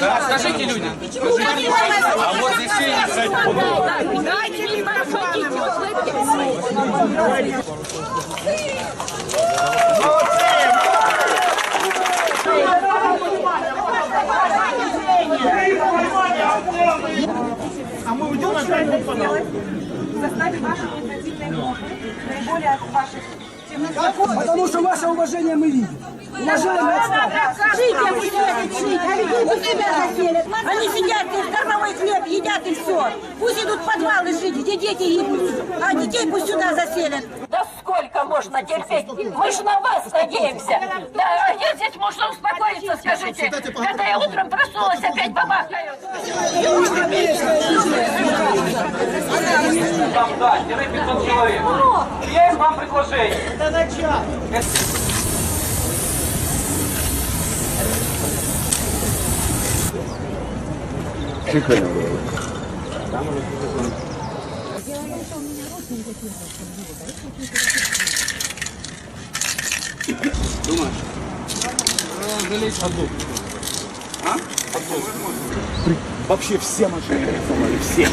Да, скажите людям. А вот решение Дайте мне эти. А мы уйдем опять в подвал. заставить ваши инициативные группы, наиболее от ваших Потому что ваше уважение мы видим. Уважение мы пусть себя заселят. Они сидят, и кормовой хлеб едят и все. Пусть идут в подвалы жить, где дети гибнут. А детей пусть сюда заселят. Да сколько можно терпеть? Мы же на вас надеемся. Да, а я здесь можно успокоиться, скажите. Когда я утром проснулась, опять бабахают. Там, да, 500 человек. Есть вам предложение. Это начало. Вообще все машины арестовали, все.